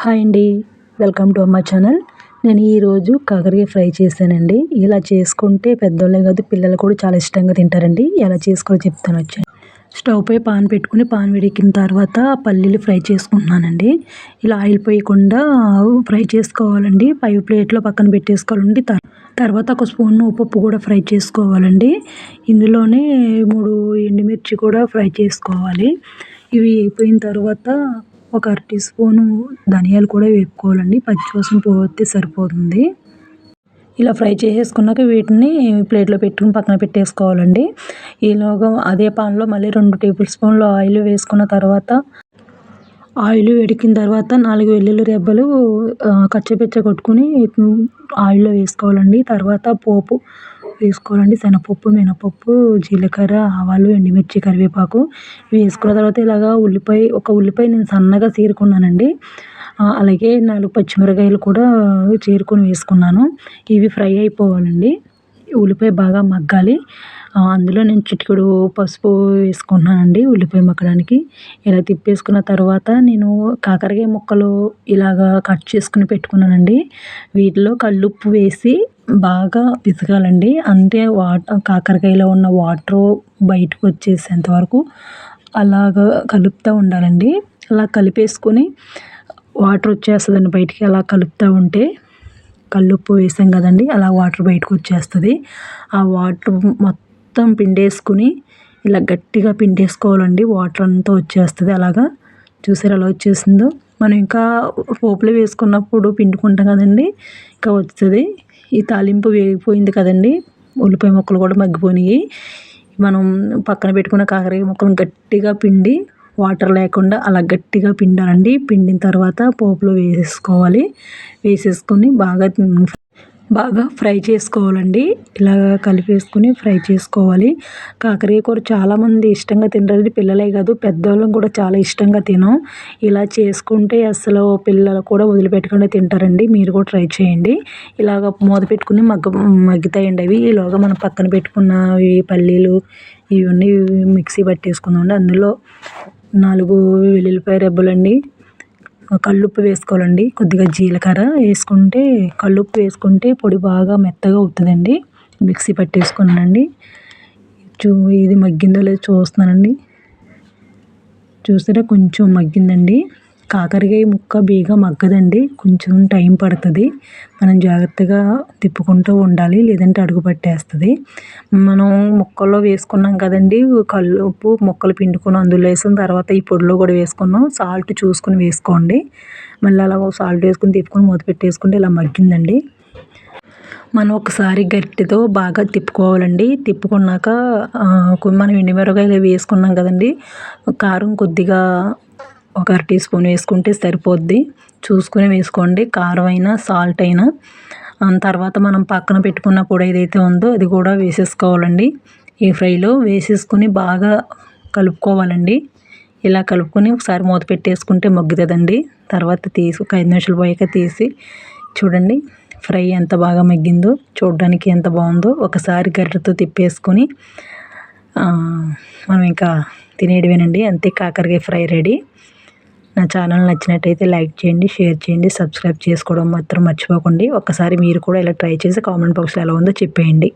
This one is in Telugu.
హాయ్ అండి. Welcome to Amma channel. నేను ఈరోజు కాకరకాయ ఫ్రై చేశానండి. ఇలా చేసుకుంటే పెద్దోళ్ళే కాదు పిల్లలు కూడా చాలా ఇష్టంగా తింటారండి. ఎలా చేసుకోవాలో చెప్తాను వచ్చాను స్టవ్ పై పాన్ పెట్టుకుని పాన్ వేడెక్కిన తర్వాత పల్లీలు ఫ్రై చేసుకుంటున్నానండి. ఇలా ఆయిల్ పోయకుండా ఫ్రై చేసుకోవాలండి. పై ప్లేట్లో పక్కన పెట్టేసుకోవాలండి. తర్వాత ఒక స్పూన్ ఉప్పు కూడా ఫ్రై చేసుకోవాలండి. ఇందులోనే మూడు ఎండుమిర్చి కూడా ఫ్రై చేసుకోవాలి. ఇవి అయిపోయిన తర్వాత ఒక అర టీ స్పూను ధనియాలు కూడా వేపుకోవాలండి. పచ్చివాసన పోతే సరిపోతుంది. ఇలా ఫ్రై చేసేసుకున్నాక వీటిని ప్లేట్లో పెట్టుకుని పక్కన పెట్టేసుకోవాలండి. ఈలోగా అదే పాన్లో మళ్ళీ రెండు టేబుల్ స్పూన్లు ఆయిల్ వేసుకున్న తర్వాత ఆయిల్ వేడికిన తర్వాత నాలుగు వెల్లుల్లి రెబ్బలు కచ్చపిచ్చ కొట్టుకుని ఆయిల్లో వేసుకోవాలండి. తర్వాత పోపు వేసుకోవాలండి. శనగపప్పు మినపప్పు జీలకర్ర ఆవాలు ఎండుమిర్చి కరివేపాకు ఇవి వేసుకున్న తర్వాత ఇలాగా ఉల్లిపాయ ఒక ఉల్లిపాయ నేను సన్నగా చీరుకున్నానండి అలాగే నాలుగు పచ్చిమిరకాయలు కూడా చీరుకొని వేసుకున్నాను. ఇవి ఫ్రై అయిపోవాలండి. ఉల్లిపాయ బాగా మగ్గాలి. అందులో నేను చిటికెడు పసుపు వేసుకుంటున్నానండి ఉల్లిపాయ మగ్గడానికి. ఇలా తిప్పేసుకున్న తర్వాత నేను కాకరకాయ ముక్కలు ఇలాగా కట్ చేసుకుని పెట్టుకున్నానండి. వీటిలో కల్లుప్పు వేసి బాగా పిసకాలండి అంటే వాటర్ కాకరకాయలో ఉన్న వాటర్ బయటకు వచ్చేసేంత వరకు అలాగా కలుపుతూ ఉండాలండి. అలా కలిపేసుకొని వాటర్ వచ్చేస్తుందండి బయటికి. అలా కలుపుతూ ఉంటే కల్లుప్పు వేసాం కదండి అలా వాటర్ బయటకు వచ్చేస్తుంది ఆ వాటర్ మొత్తం పిండేసుకుని ఇలా గట్టిగా పిండేసుకోవాలండి. వాటర్ అంతా వచ్చేస్తుంది అలాగా. చూసారు ఎలా వచ్చేసిందో? మనం ఇంకా పోపులో వేసుకున్నప్పుడు పిండుకుంటాం కదండి ఇంకా వస్తుంది ఈ తాలింపు వేగిపోయింది కదండి. ఉల్లిపాయ ముక్కలు కూడా మగ్గిపోయినాయి. మనం పక్కన పెట్టుకున్న కాకరకాయ ముక్కలను గట్టిగా పిండి వాటర్ లేకుండా అలా గట్టిగా పిండాలండి. పిండిన తర్వాత పోపులో వేసేసుకోవాలి. వేసేసుకొని బాగా బాగా ఫ్రై చేసుకోవాలండి. ఇలాగ కలిపేసుకుని ఫ్రై చేసుకోవాలి. కాకరకాయ కూర చాలామంది ఇష్టంగా తింటారు పిల్లలే కాదు పెద్దవాళ్ళం కూడా చాలా ఇష్టంగా తినం. ఇలా చేసుకుంటే అసలు పిల్లలు కూడా వదిలిపెట్టకుండా తింటారండి. మీరు కూడా ట్రై చేయండి. ఇలాగ మూత పెట్టుకుని మగ్గ మగ్గుతాయండి అవి. ఈలోగా మనం పక్కన పెట్టుకున్న పల్లీలు ఇవన్నీ మిక్సీ పట్టేసుకుందామండి. అందులో నాలుగు వెల్లుల్లిపాయ రెబ్బలండి. కల్లుప్పు వేసుకోవాలండి. కొద్దిగా జీలకర్ర వేసుకుంటే కల్లుప్పు వేసుకుంటే పొడి బాగా మెత్తగా అవుతుందండి. మిక్సీ పట్టేసుకున్నానండి. చూ ఇది మగ్గిందో లేదో చూస్తున్నానండి. చూసారా కొంచెం మగ్గిందండి. కాకరకాయ ముక్క బేగా మగ్గదండి కొంచెం టైం పడుతుంది. మనం జాగ్రత్తగా తిప్పుకుంటూ ఉండాలి లేదంటే అడుగు పట్టేస్తుంది. మనం ముక్కల్లో వేసుకున్నాం కదండి కళ్ళు ఉప్పు ముక్కలు పిండుకొని అందులో వేసిన తర్వాత ఈ పొడిలో కూడా వేసుకున్నాం. సాల్ట్ చూసుకొని వేసుకోండి. మళ్ళీ అలా సాల్ట్ వేసుకుని తిప్పుకొని మూత పెట్టేసుకుంటే ఇలా మగ్గిందండి. మనం ఒకసారి గట్టితో బాగా తిప్పుకోవాలండి. తిప్పుకున్నాక మనం ఎండుమిరపకాయలు వేసుకున్నాం కదండి కారం కొద్దిగా ఒక అర టీ స్పూన్ వేసుకుంటే సరిపోద్ది. చూసుకుని వేసుకోండి. కారం అయినా సాల్ట్ అయినా తర్వాత మనం పక్కన పెట్టుకున్న పొడి ఏదైతే ఉందో అది కూడా వేసేసుకోవాలండి. ఈ ఫ్రైలో వేసేసుకుని బాగా కలుపుకోవాలండి. ఇలా కలుపుకొని ఒకసారి మూత పెట్టేసుకుంటే మగ్గుతుందండి. తర్వాత తీసి ఒక ఐదు నిమిషాలు పోయాక తీసి చూడండి. ఫ్రై ఎంత బాగా మగ్గిందో చూడడానికి ఎంత బాగుందో ఒకసారి గరిటతో తిప్పేసుకొని మనం ఇంకా తినేయడమేనండి. అంతే కాకరకాయ ఫ్రై రెడీ. నా ఛానల్ నచ్చినట్టయితే లైక్ చేయండి షేర్ చేయండి సబ్స్క్రైబ్ చేసుకోవడం మాత్రం మర్చిపోకండి. ఒక్కసారి మీరు కూడా ఇలా ట్రై చేసి కామెంట్ బాక్స్లో ఎలా ఉందో చెప్పేయండి.